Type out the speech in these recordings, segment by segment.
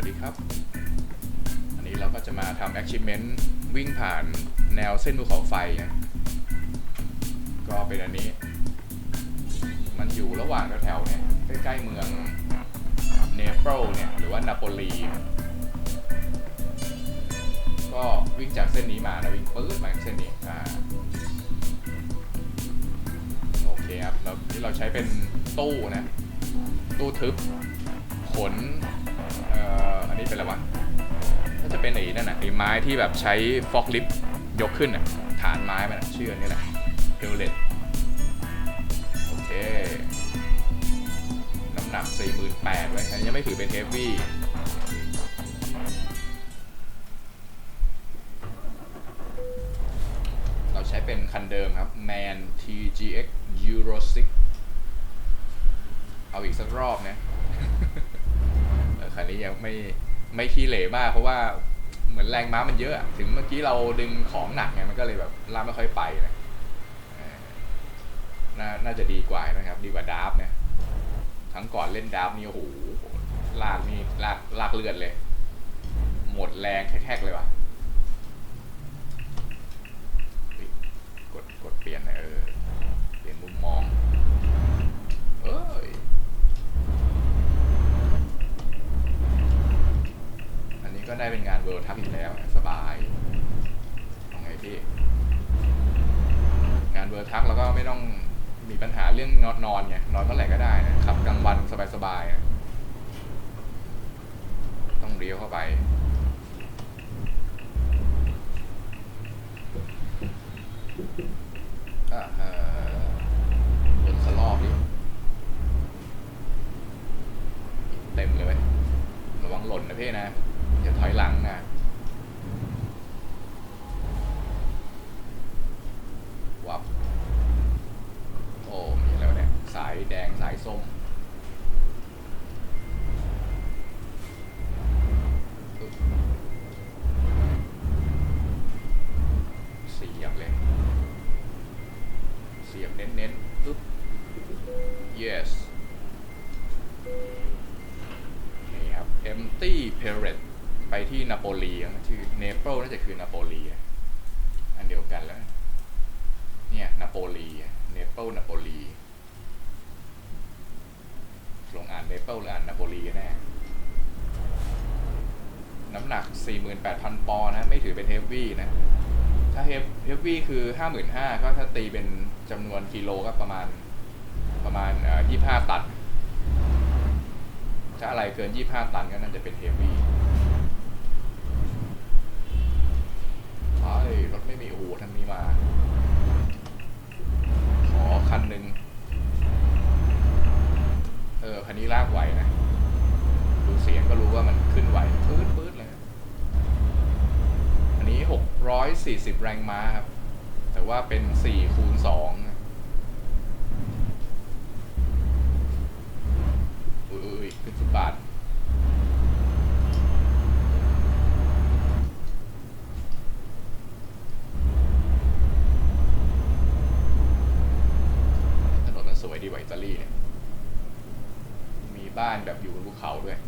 วัสดีครับ อันนี้เราก็จะมาทำ achievement วิ่งผ่านแนวเส้นภูเขาไฟนะก็เป็นอันนี้ มันอยู่ระหว่างแถวๆเนี่ยใกล้ๆเมืองเนเปิลเนี่ยหรือว่านาโปลี ก็วิ่งจากเส้นนี้มานะวิ่งปื๊ดมาเส้นนี้อ่าโอเคครับแล้วที่เราใช้เป็นตู้นะ ตู้ทึบขน นนี้เป็นอะไรวะก็จะเป็นไอ้นั่นน่ะไอ้ไม้ที่แบบใช้ฟอกลิฟต์ยกขึ้นน่ะฐานไม้มันชื่อนนี้แหละเพลเลตโอเค น้ำหนัก 48,000ไว้อันนี้ยังไม่ถือเป็นเฮฟวี่เราใช้เป็นคันเดิมครับ Man TGX Euro 6 เอาอีกสักรอบนะคันนี้ยังไม่ ไม่ขี้เหร่มากเพราะว่าเหมือนแรงม้ามันเยอะอะถึงเมื่อกี้เราดึงของหนักไงมันก็เลยแบบลากไม่ค่อยไปนะน่าน่าจะดีกว่านะครับ ดีกว่าดาร์ฟเนี่ยทั้งก่อนเล่นดาร์ฟนี่โอ้โหลากนี่ลากลากเลือดเลย หมดแรงแทกๆเลยว่ะกดกดเปลี่ยนน่อยเออเปลี่ยนมุมมอง เอ้ย อันนี้ก็ ได้เป็นงานเวิร์ทัพอีกแล้วสบายเอาไงพี่ งานเวิร์ทักแล้วก็ไม่ต้องมีปัญหาเรื่องนอนนอนไงนอนเท่าไหร่ก็ได้นะขับกลางวันสบายๆนะต้องเลี้ยวเข้าไป อ่าฮะบนสลอบดิเต็มเลยเว้ยระวังหล่นนะพี่นะ อย่าถอยหลังนะ วับ โอ้ มีแล้วเนี่ย สายแดงสายส้มปึ๊บเสียบเลย เสียบเน้นๆปึ๊บ yes นี่ครับ empty parrot ไปที่นาโปลีนะชื่อเนเปิลน่าจะคือนาโปลีอะอันเดียวกันแล้ว เนี่ยนาโปลีเนเปิลนาโปลีลงอ่านเนเปิลหรืออ่านนาโปลีกันแน่ น้ำหนัก 48,000 ปอนด์นะ ไม่ถือเป็นเฮฟ วี่นะ ถ้าเฮฟเฮฟวี่คือ55,000ก็ถ้าตีเป็นจำนวนกิโลก็ประมาณประมาณเอ่อ25ตัน ถ้าอะไรเกิน25ตันก็น่าจะเป็นเฮฟวี่ไอ้ยรถไม่มีอู่ทางนี้มา ขอคันหนึ่งเออคันนี้ลากไหวนะ ดูเสียงก็รู้ว่ามันขึ้นไหวปื๊ดปื๊ดเลยอัน 640 แรงม้าครับ แต่ว่าเป็น 4 คูณ2อุ้ยอุ้ยอุ้ยขึ้นฟุตบาท ถนนมันสวยดีกว่าอิตาลีเนี่ย มีบ้านแบบอยู่บนภูเขาด้วย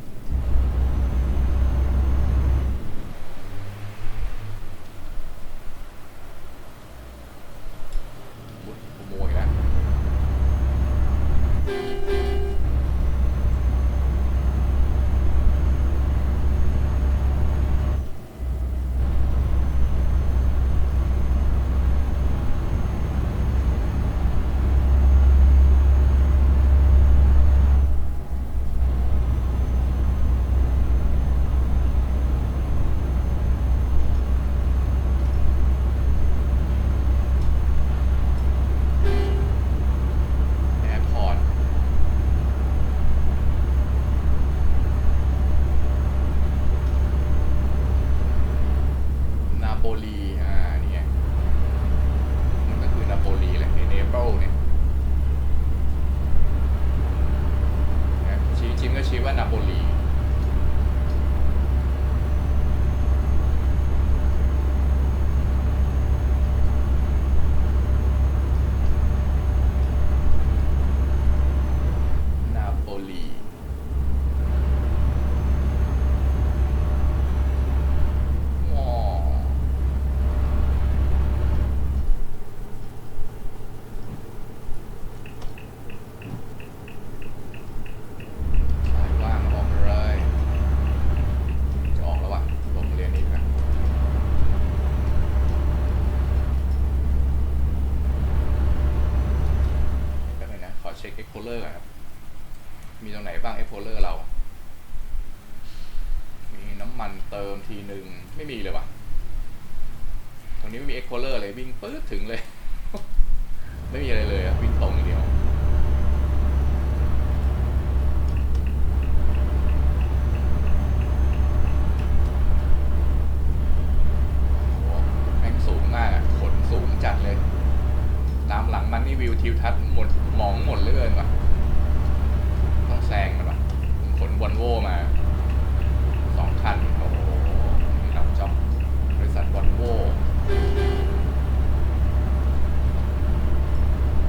มาสองคันโอ้โหนี่รับจ็อบบริษัทวอลโว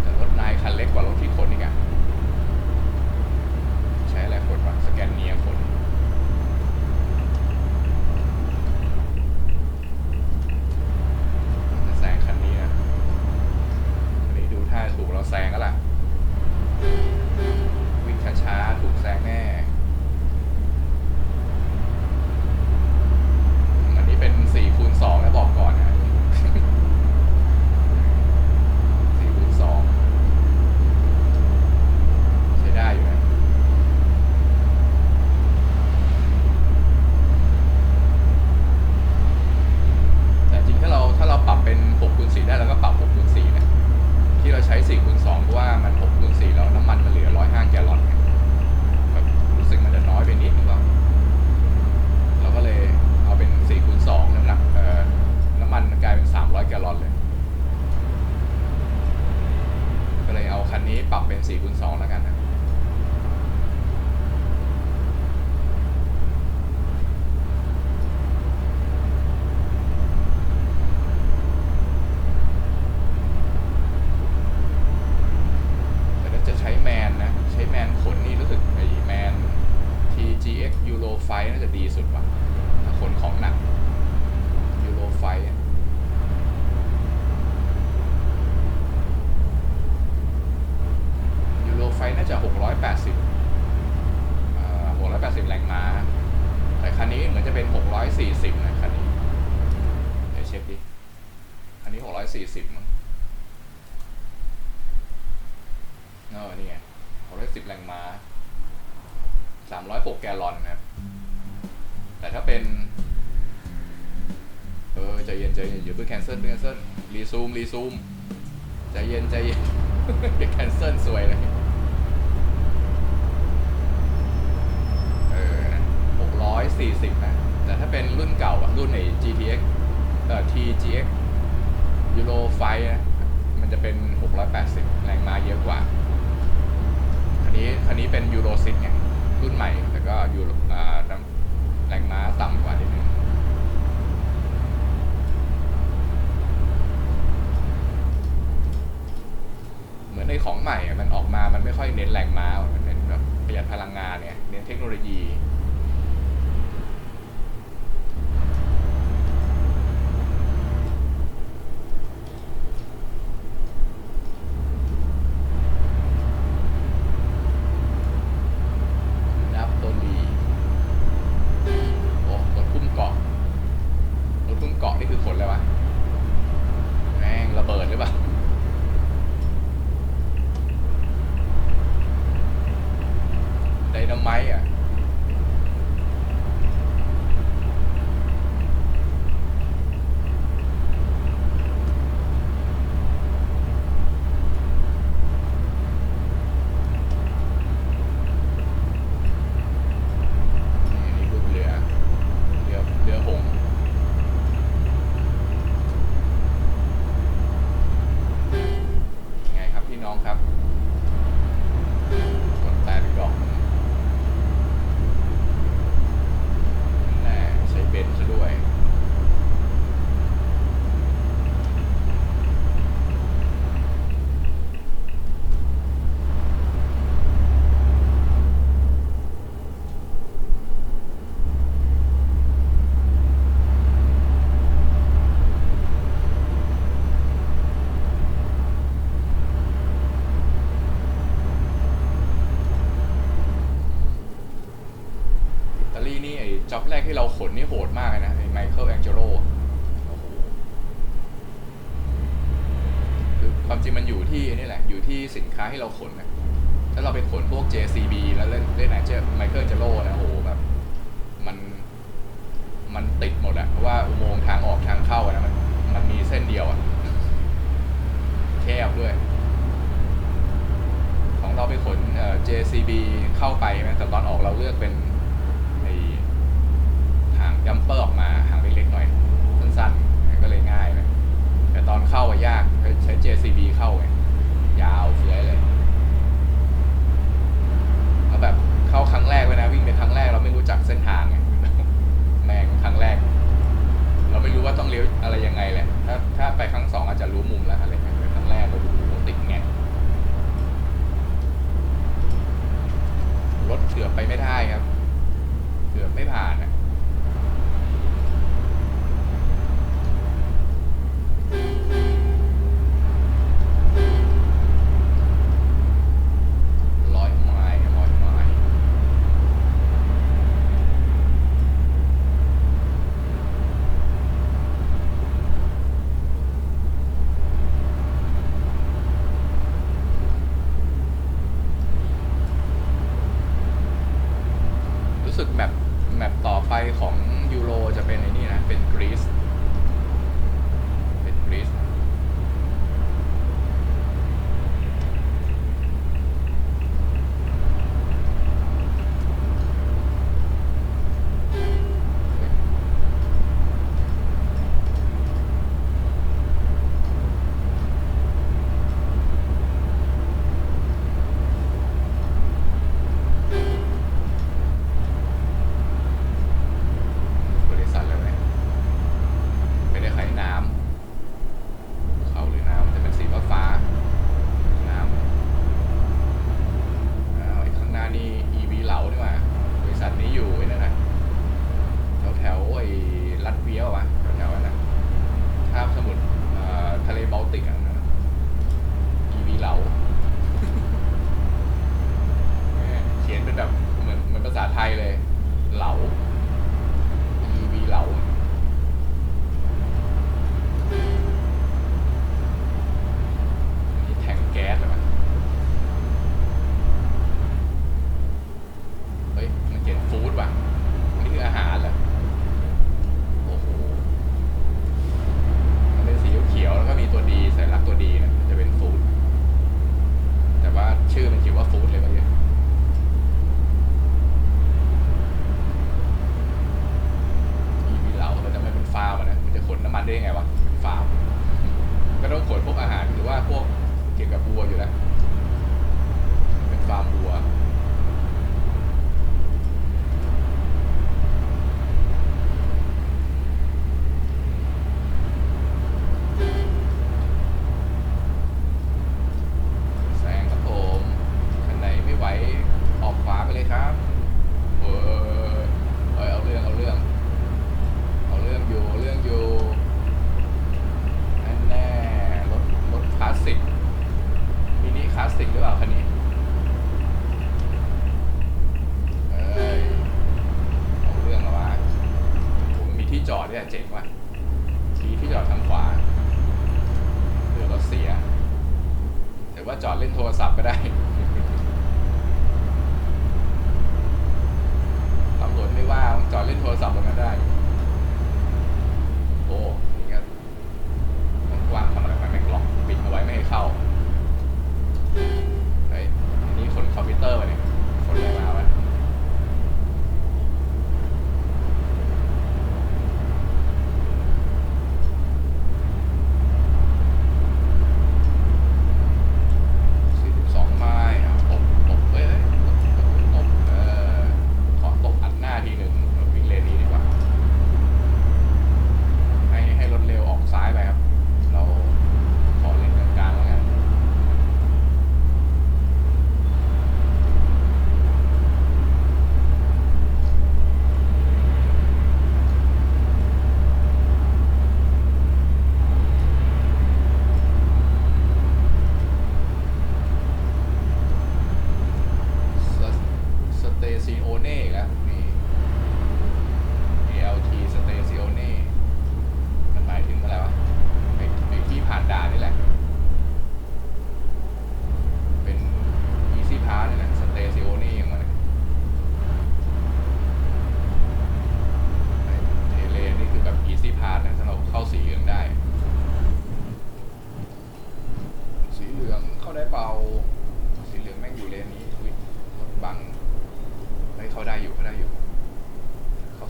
แต่รถนายคันเล็กกว่ารถที่ขนอีกอะใช้อะไรขนวะสแกนเนียขน จะแซงคันนี้นะคันนี้ดูท่าถูกเราแซงแล้วล่ะ วิ่งช้าๆถูกแซงแน่ อันนี้เป็น4คูณ2นะบอกก่อนนะ4คูณ2ใช้ได้อยู่นะ แต่จริงถ้าเราถ้าเราปรับเป็น6คูณ4ได้เราก็ปรับ6คูณ4นะ ที่เราใช้4คูณ2เพราะว่ามัน6คูณ4แล้วน้ำมันมันเหลือ 105 แกลลอนไงแบบรู้สึกมันจะน้อยไปนิดนึงก็เราก็เลยเอาเป็น4คูณ2น้ำหนักเอ่อน้ำมันมันกลายเป็น 300 แกลลอนเลย ก็เลยเอาคันนี้ปรับเป็น4คูณ2แล้วกันนะ แต่ถ้าจะใช้แมนนะ ใช้แมนขนนี่รู้สึกไอ้แมน TGX Euro ไฟน่าจะดีสุดว่ะถ้าขนของหนักยูโรไฟน่ะ รีซูมใจเย็นใจเย็นเดี๋ยวแคนเซิลสวยเลยเออหกร้อยสี่สิบนะ แต่ถ้าเป็นรุ่นเก่าอะรุ่นไอ้ GTX เอ่อ TGX ยูโรไฟนะ มันจะเป็น 680 แรงม้าเยอะกว่าคันนี้คันนี้เป็นยูโรซิไงรุ่นใหม่ แต่ก็ยูโรอ่าแรงม้าต่ำกว่านิดนึงเหมือนใน ของใหม่มันออกมา มันไม่ค่อยเน้นแรงม้า มันเน้นแบบประหยัดพลังงานเนี่ย เน้นเทคโนโลยี นับโตลีโอ้รถคุ้มเกาะรถคุ้มเกาะนี่คือขนอะไรวะ แม่งระเบิดหรือเปล่า ไดนาไมต์อะ นี่นี่รูปเรือ เรือ เรือหงส์ไงครับพี่น้องครับกดแตะไปดอกหนึ่งแน่ใช้เบนซ์ซะด้วย อิตาลีนี่ไอ้จ็อบ แรกที่เราขนนี่โหดมากเลยนะไอ้ไมเคิลแองเจโรโอ้โหคือความจริงมันอยู่ที่นี่แหละ อยู่ที่สินค้าที่เราขนนะถ้าเราไปขนพวก JCB แล้วเล่นเล่นไหนเจอไมเคิลแองเจโลแล้ว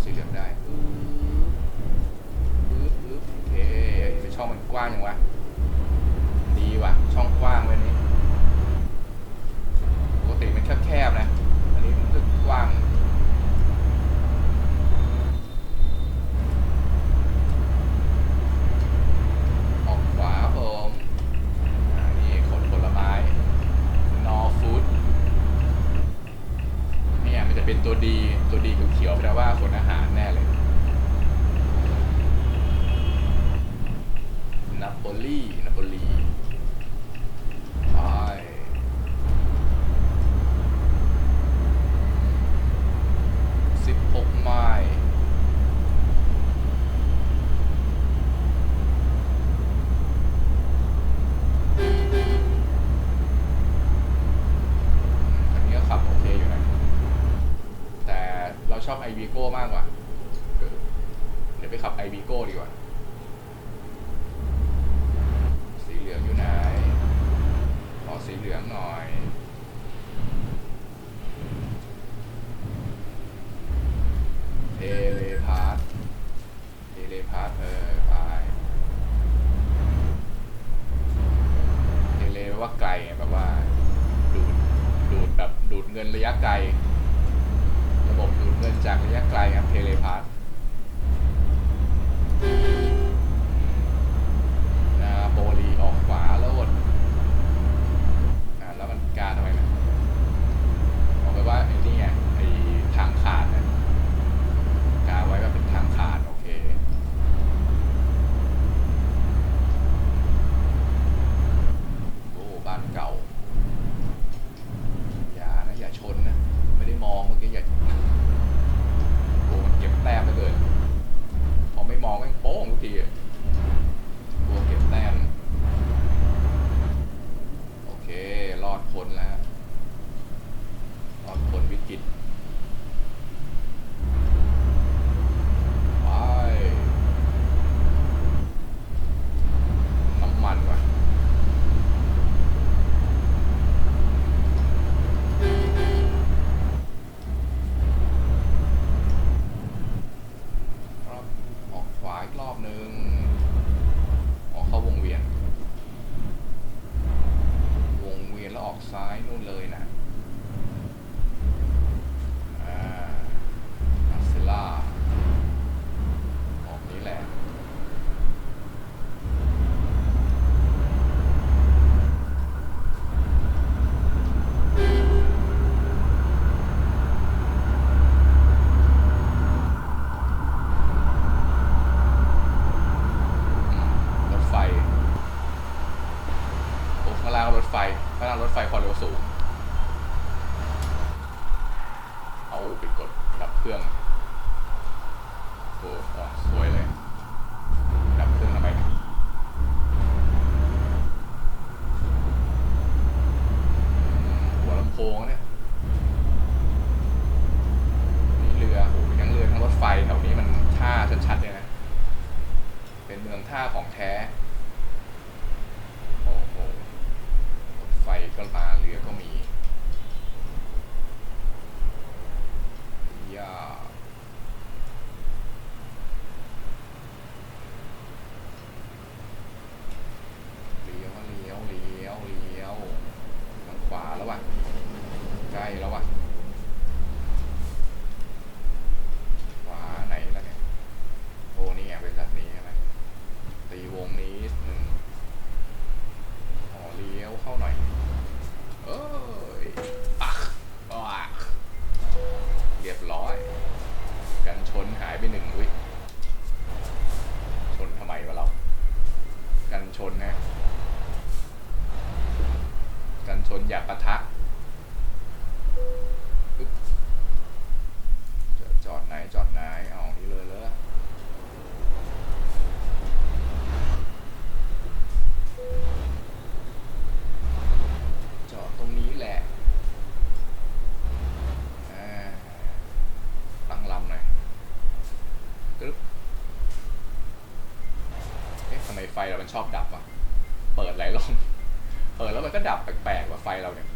สีเหลืองได้ ชอบดับอะ เปิดหลายรอบ เปิดแล้วมันก็ดับแปลกๆว่าไฟเราเนี่ย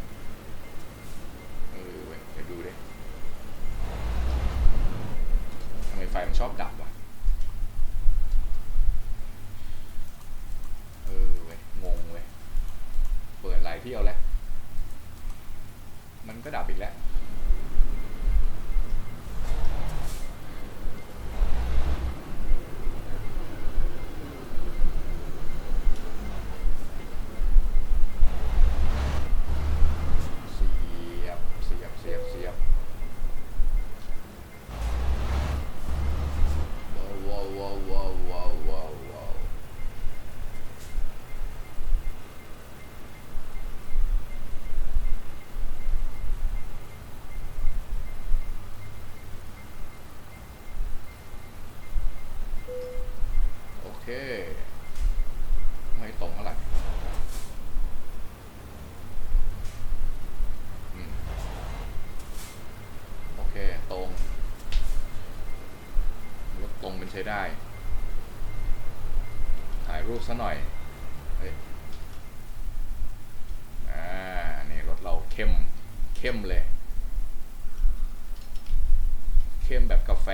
เค ไม่ตรงเท่าไหร่อืมโอเค ตรงรถตรงเป็นใช้ได้ ถ่ายรูปซะหน่อยเฮ้ยอ่า นี่รถเราเข้ม เข้มเลย เข้มแบบกาแฟ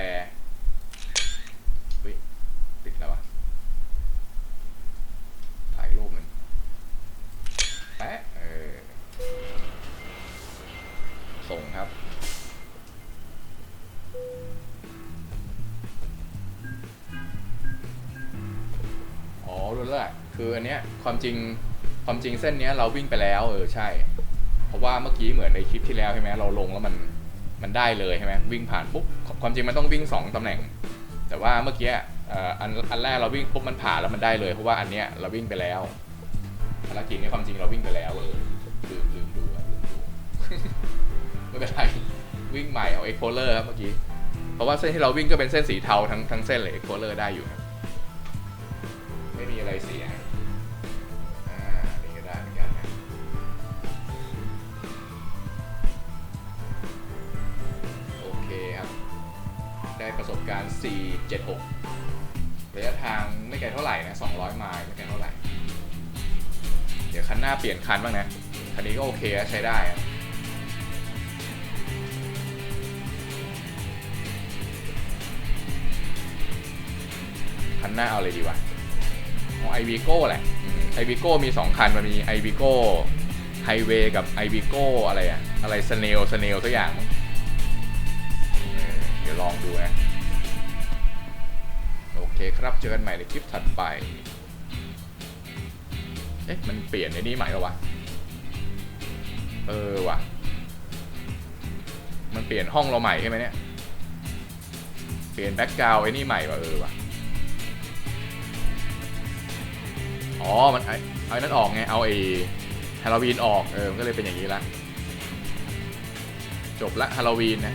จริงความจริงเส้นเนี้ยเราวิ่งไปแล้วเออใช่ เพราะว่าเมื่อกี้เหมือนในคลิปที่แล้วใช่ไหมเราลงแล้วมันมันได้เลยใช่ไหมวิ่งผ่านปุ๊บความจริงมันต้องวิ่งสองตำแหน่ง แต่ว่าเมื่อกี้อันอันแรกเราวิ่งปุ๊บมันผ่านแล้วมันได้เลยเพราะว่าอันเนี้ยเราวิ่งไปแล้วภารกิจนี้ความจริงเราวิ่งไปแล้วเออลืมลืมดูอะลืมดูไม่เป็นไรวิ่งใหม่เอา explorer ครับเมื่อกี้เพราะว่าเส้นที่เราวิ่งก็เป็นเส้นสีเทาทั้งทั้งเส้นเลย explorer ได้อยู่ครับไม่มีอะไรเสีย 476ระยะทางไม่ไกลเท่าไหร่นะ200 ไมล์ไม่ไกลเท่าไหร่ เดี๋ยวคันหน้าเปลี่ยนคันบ้างนะ คันนี้ก็โอเคใช้ได้คันหน้าเอาเลยดีวะของไอวีโก้แหละไอวีโก้มี 2 คัน มันมีไอวีโก้ไฮเวย์กับไอวีโก้อะไรอะอะไรสเนลสเนลทุกอย่าง เดี๋ยวลองดูนะ คครับ เจอกันใหม่ในคลิปถัดไป เอ๊ะ มันเปลี่ยนในนี้ใหม่แล้ววะ เออว่ะ มันเปลี่ยนห้องเราใหม่ใช่ไหมเนี่ย เปลี่ยนแบ็กกราวไอ้นี่ใหม่ว่ะเออว่ะ อ๋อ มันไอ้ไอ้นั่นออกไง เอาไอ้ฮาโลวีนออก เออ มันก็เลยเป็นอย่างนี้ละ จบละฮาโลวีนนะ